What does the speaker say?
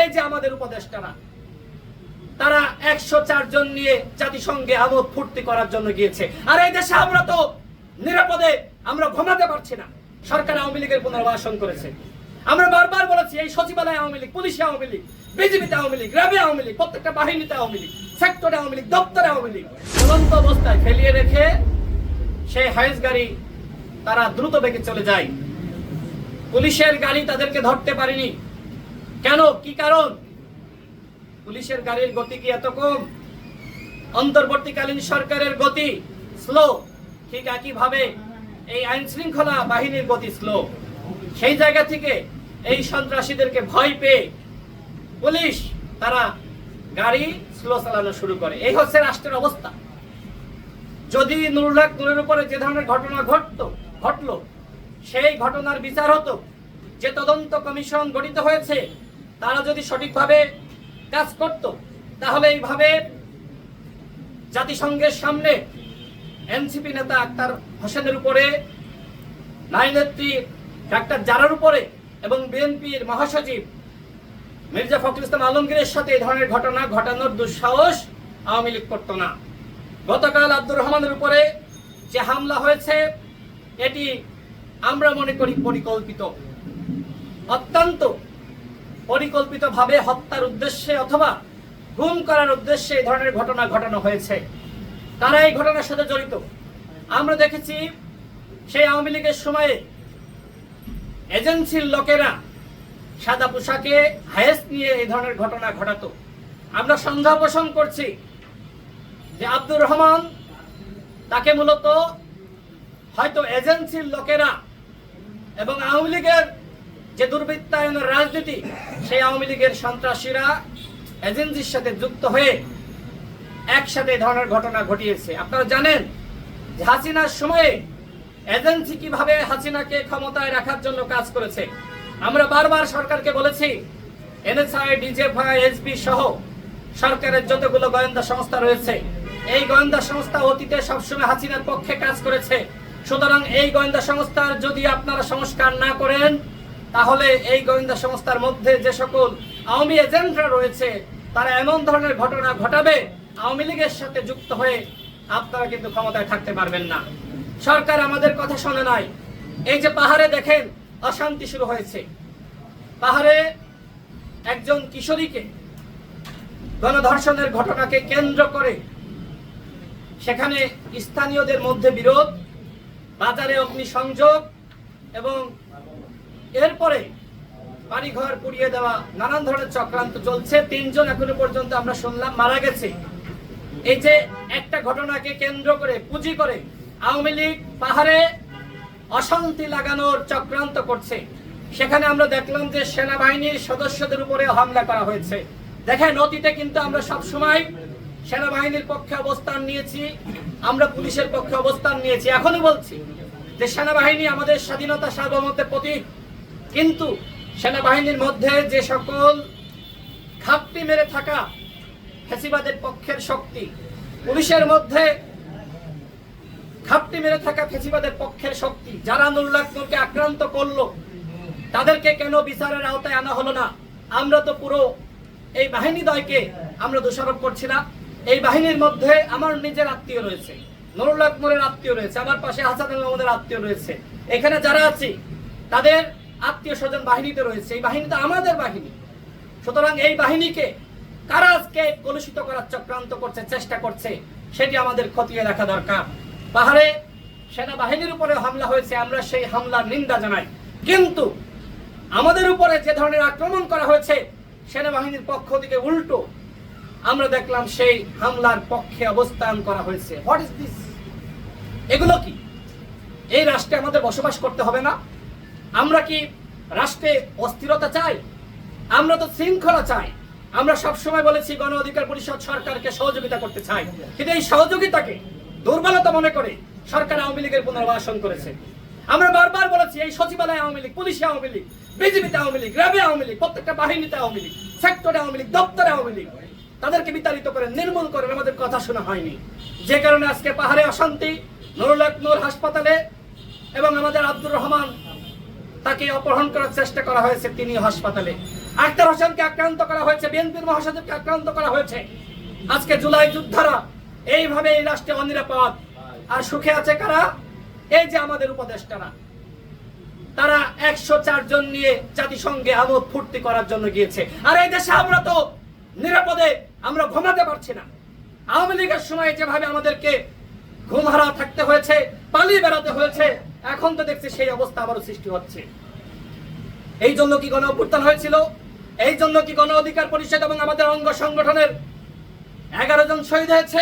এই যে আমাদের উপদেষ্টারা, তারা একশো জন নিয়ে জাতিসংঘে আমোদ ফুর্তি করার জন্য গিয়েছে। আর এই দেশে আমরা তো নিরাপদে আমরা ঘুমাতে পারছি না। সরকার আওয়ামী লীগের পুনর্বাসন করেছে। আমরা বারবার বলেছি, এই সচিবালয় আওয়ামী লীগ, পুলিশে আওয়ামী লীগ বিজেপিতে আওয়ামী লীগ, র্যাবে আওয়ামী লীগ, প্রত্যেকটা বাহিনীতে আওয়ামী লীগ, সেক্টরে আওয়ামী লীগ, দপ্তরে আওয়ামী লীগ, চলন্ত অবস্থায় ফেলিয়ে রেখে সেই হাইস গাড়ি তারা দ্রুত বেগে চলে যায়। পুলিশের গাড়ি তাদেরকে ধরতে পারেনি। কেন? কি কারণ? পুলিশের গাড়ির গতি কি এত কম? অন্তর্বর্তীকালীন সরকারের গতি স্লো ঠিক একইভাবে এই আইন শৃঙ্খলা বাহিনীর গতি স্লো সেই জায়গা থেকে এই সন্ত্রাসীদেরকে ভয় পেয়ে পুলিশ তারা গাড়ি স্লো চালানো শুরু করে। এই হচ্ছে রাষ্ট্রের অবস্থা। যদি নুরুল্লাহ নুরের উপরে যে ধরনের ঘটনা ঘটতো, ঘটলো, সেই ঘটনার বিচার হতো, যে তদন্ত কমিশন গঠিত হয়েছে তারা যদি সঠিকভাবে কাজ করত, তাহলে এইভাবে জাতিসংঘের সামনে এনসিপি নেতা আক্তার হোসেনের উপরে নারী নেত্রী ডাক্তার জারার উপরে এবং বিএনপির মহাসচিব মির্জা ফখরুল ইসলাম আলমগীরের সাথে এই ধরনের ঘটনা ঘটানোর দুঃসাহস আওয়ামী লীগ করত না। গতকাল আব্দুর রহমানের উপরে যে হামলা হয়েছে, এটি আমরা মনে করি পরিকল্পিত। অত্যন্ত পরিকল্পিতভাবে হত্যার উদ্দেশ্যে অথবা গুম করার উদ্দেশ্যে এই ধরনের ঘটনা ঘটানো হয়েছে। তারা এই ঘটনার সাথে জড়িত? আমরা দেখেছি সেই আওয়ামী লীগের সময়ে এজেন্সির লোকেরা সাদা পোশাকে হায়েস নিয়ে এই ধরনের ঘটনা ঘটাতো। আমরা সন্দেহ পোষণ করছি যে আব্দুর রহমান তাকে মূলত হয়তো এজেন্সির লোকেরা এবং আওয়ামী লীগের যে দুর্বৃত্তায়নের রাজনীতি, সেই আওয়ামী লীগের সন্ত্রাসীরা এজেন্সির সাথে যুক্ত হয়ে একসাথে ধরনের ঘটনা ঘটিয়েছে। আপনারা জানেন যে হাসিনার সময়ে এজেন্সি কীভাবে হাসিনাকে ক্ষমতায় রাখার জন্য কাজ করেছে? আমরা বারবার সরকারকে বলেছি, এনএসআই, ডিজেফআই, এসবি সহ সরকারের যতগুলো গোয়েন্দা সংস্থা রয়েছে, এই গোয়েন্দা সংস্থা অতীতে সবসময় হাসিনার পক্ষে কাজ করেছে। সুতরাং এই গোয়েন্দা সংস্থার যদি আপনারা সংস্কার না করেন তাহলে এই গোয়েন্দা সংস্থার মধ্যে যে সকল আওয়ামী এজেন্টরা রয়েছে, তারা এমন ধরনের ঘটনা ঘটাবে, আওয়ামী লীগের সাথে যুক্ত হয়ে আপনারা কিন্তু ক্ষমতায় থাকতে পারবেন না। সরকার আমাদের কথা শোনে নাই। এই যে পাহাড়ে দেখেন, অশান্তি শুরু হয়েছে। পাহাড়ে একজন কিশোরীকে গণধর্ষণের ঘটনাকে কেন্দ্র করে সেখানে স্থানীয়দের মধ্যে বিরোধ, বাজারে অগ্নিসংযোগ এবং এরপরে বাড়িঘর পুড়িয়ে দেওয়া, নানান ধরনের চক্রান্ত চলছে। তিনজন এখনও পর্যন্ত আমরা শুনলাম মারা গেছে। এই যে একটা ঘটনাকে কেন্দ্র করে, পুঁজি করে আওয়ামী লীগ পাহাড়ে অশান্তি লাগানোর চক্রান্ত করছে। সেখানে আমরা দেখলাম যে সেনাবাহিনীর সদস্যদের উপরে হামলা করা হয়েছে। দেখেন, অতীতে কিন্তু আমরা সব সময় সেনাবাহিনীর পক্ষে অবস্থান নিয়েছি, আমরা পুলিশের পক্ষে অবস্থান নিয়েছি। এখনও বলছি যে সেনাবাহিনী আমাদের স্বাধীনতা সার্বভৌমত্বের প্রতীক। কিন্তু সেনাবাহিনীর মধ্যে যে সকল ঘাপটি মেরে থাকা ফেসিবাদের পক্ষের শক্তি, পুলিশের মধ্যে ঘাপটি মেরে থাকা ফেসিবাদের পক্ষের শক্তি, যারা নুরুল্লাহকে আক্রান্ত করল, তাদেরকে কেন বিচারের আওতায় আনা হলো না? আমরা তো পুরো এই বাহিনী দয়কে আমরা দোষারোপ করছি না। এই বাহিনীর মধ্যে আমার নিজের আত্মীয় রয়েছে, নুরুল্লাহ আকমরের আত্মীয় রয়েছে, আমার পাশে হাসান আল মাহমুদের আত্মীয় রয়েছে। এখানে যারা আছি, তাদের আত্মীয় স্বজন বাহিনীতে রয়েছে, এই বাহিনী তো আমাদের বাহিনী। সুতরাং এই বাহিনীকে কারা আজকে কলুষিত করার চক্রান্ত করছে, চেষ্টা করছে, সেটি আমাদের খতিয়ে দেখা দরকার। পাহাড়ে সেনাবাহিনীর উপরে হামলা হয়েছে, আমরা সেই হামলার নিন্দা জানাই। কিন্তু আমাদের উপরে যে ধরনের আক্রমণ করা হয়েছে, সেনাবাহিনীর পক্ষ থেকে উল্টো, আমরা দেখলাম সেই হামলার পক্ষে অবস্থান করা হয়েছে। হোয়াট ইজ দিস এগুলো কি? এই রাষ্ট্রে আমাদের বসবাস করতে হবে না? আমরা কি রাষ্ট্রে অস্থিরতা চাই? আমরা তো শৃঙ্খলা চাই। আমরা সবসময় বলেছি, গণ অধিকার পরিষদ সরকারকে সহযোগিতা করতে চাই। কিন্তু এই সহযোগিতাকে দুর্বলতা মনে করে সরকার আওয়ামী লীগের পুনর্বাসন করেছে। আমরা বারবার বলেছি, এই সচিবালয় আওয়ামী লীগ, পুলিশে আওয়ামী লীগ, বিজেপিতে আওয়ামী লীগ, র্যাবে আওয়ামী লীগ, প্রত্যেকটা বাহিনীতে আওয়ামী লীগ, সেক্টরে আওয়ামী লীগ, দপ্তরে আওয়ামী লীগ, তাদেরকে বিতাড়িত করে, নির্মূল করে আমাদের কথা শোনা হয়নি। যে কারণে আজকে পাহাড়ে অশান্তি নুরুল নূর হাসপাতালে এবং আমাদের আব্দুর রহমান তাকে অপহরণ করার চেষ্টা করা হয়েছে তিনি হাসপাতালে। আক্তার হোসেনকে আক্রান্ত করা হয়েছে, বিএনপির মহাসচিবকে আক্রান্ত করা হয়েছে। আজকে জুলাই যোদ্ধারা এইভাবে এই রাষ্ট্রে অনিরাপদ। আর সুখে আছে কারা? এই যে আমাদের উপদেষ্টারা। তারা একশো জন নিয়ে জাতিসংঘে আমোদ ফুর্তি করার জন্য গিয়েছে। আর এই দেশে আমরা তো নিরাপদে আমরা ঘুমাতে পারছি না। আওয়ামী লীগের সময় যেভাবে আমাদেরকে ঘুম হারা থাকতে হয়েছে, পালিয়ে বেড়াতে হয়েছে এখন তো দেখছি সেই অবস্থা আবারও সৃষ্টি হচ্ছে। এই জন্য কি গণ অভ্যুত্থান হয়েছিল? এই জন্য কি গণ অধিকার পরিষদ এবং আমাদের অঙ্গ সংগঠনের এগারো জন শহীদ হয়েছে?